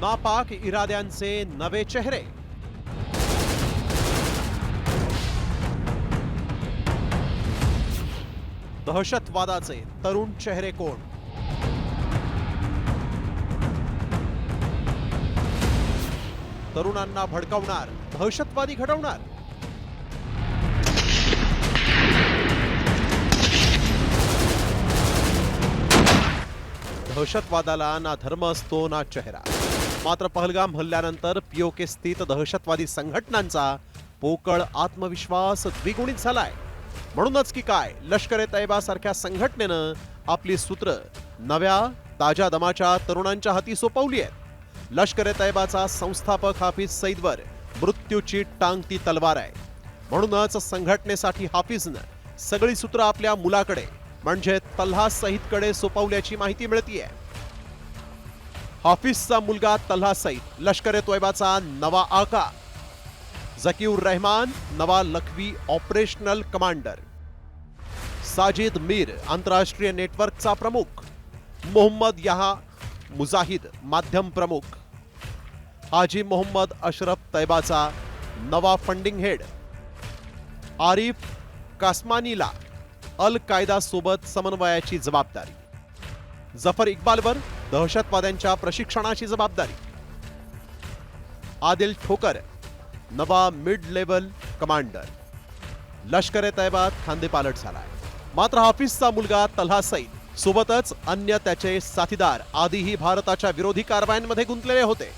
नापाक इराद्यांचे नवे चेहरे. दहशतवादाचे तरुण चेहरे कोण? तरुणांना भडकवणार दहशतवादी घडवणार? दहशतवादाला ना धर्म असतो ना चेहरा. मात्र पहलगाम हल्ल्यानंतर पीओके स्थित दहशतवादी संघटनांचा पोकळ आत्मविश्वास द्विगुणित झालाय. म्हणूनच की काय लष्कर ए तैबा सारख्या संघटनेनं आपली सूत्र नव्या ताज्या दमाच्या तरुणांच्या हाती सोपवली आहेत. लष्कर ए तैबाचा संस्थापक हाफिज सईदवर मृत्यूची टांगती तलवार आहे. म्हणूनच संघटनेसाठी हाफिजनं सगळी सूत्र आपल्या मुलाकडे म्हणजे तल्हा सईदकडे सोपवल्याची माहिती मिळतीये. हाफिजचा मुलगा तल्हा सईद. लष्कर ए तोयबाचा नवा आका. झकीउर रहमान नवा लखवी ऑपरेशनल कमांडर. साजिद मीर आंतरराष्ट्रीय नेटवर्कचा प्रमुख. मोहम्मद यहा मुजाहिद माध्यम प्रमुख. हाजी मोहम्मद अशरफ तैबाचा नवा फंडिंग हेड. आरिफ कास्मानीला अल कायदा सोबत समन्वयाची जबाबदारी. जफर इक्बालवर दहशतवाद्यांच्या प्रशिक्षणाची जबाबदारी. आदिल ठोकर नवा मिड लेवल कमांडर. लष्कर ए तैबात खांदेपालट झालाय. मात्र हाफिजचा मुलगा तल्हा सईद सोबतच अन्य त्याचे साथीदार आधीही भारताच्या विरोधी कारवायांमध्ये गुंतलेले होते.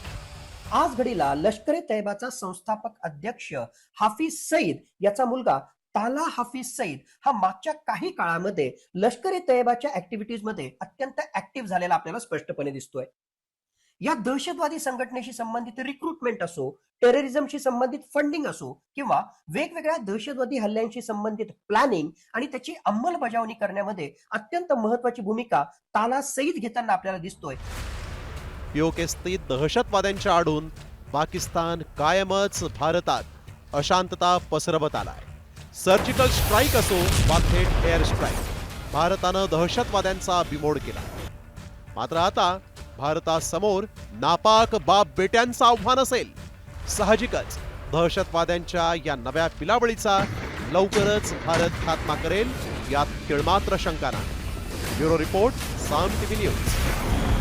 आज घडीला लष्कर ए तैबाचा संस्थापक अध्यक्ष हाफिज सईद याचा मुलगा ताला हाफिज सईद हा मागच्या काही काळामध्ये लष्करी तयबाच्या तैबाच्या ऍक्टिव्हिटीजमध्ये अत्यंत ऍक्टिव्ह झालेला आपल्याला स्पष्टपणे दिसतोय. या दहशतवादी संघटनेशी संबंधित रिक्रुटमेंट असो टेररिझमशी संबंधित फंडिंग असो किंवा वेगवेगळ्या दहशतवादी हल्ल्यांशी संबंधित प्लॅनिंग आणि त्याची अंमलबजावणी करण्यामध्ये अत्यंत महत्वाची भूमिका ताला सईद घेताना आपल्याला दिसतोय. पीओके स्थित दहशतवाद्यांच्या आडून पाकिस्तान कायमच भारतात अशांतता पसरवत आलाय. सर्जिकल स्ट्राईक असो वा थेट एअर स्ट्राईक भारतानं दहशतवाद्यांचा बिमोड केला. मात्र आता भारतासमोर नापाक बाप बेट्यांचं आव्हान असेल. साहजिकच दहशतवाद्यांच्या या नव्या पिलावळीचा लवकरच भारत खात्मा करेल यात तिळमात्र शंका नाही. Bureau report Saam TV news.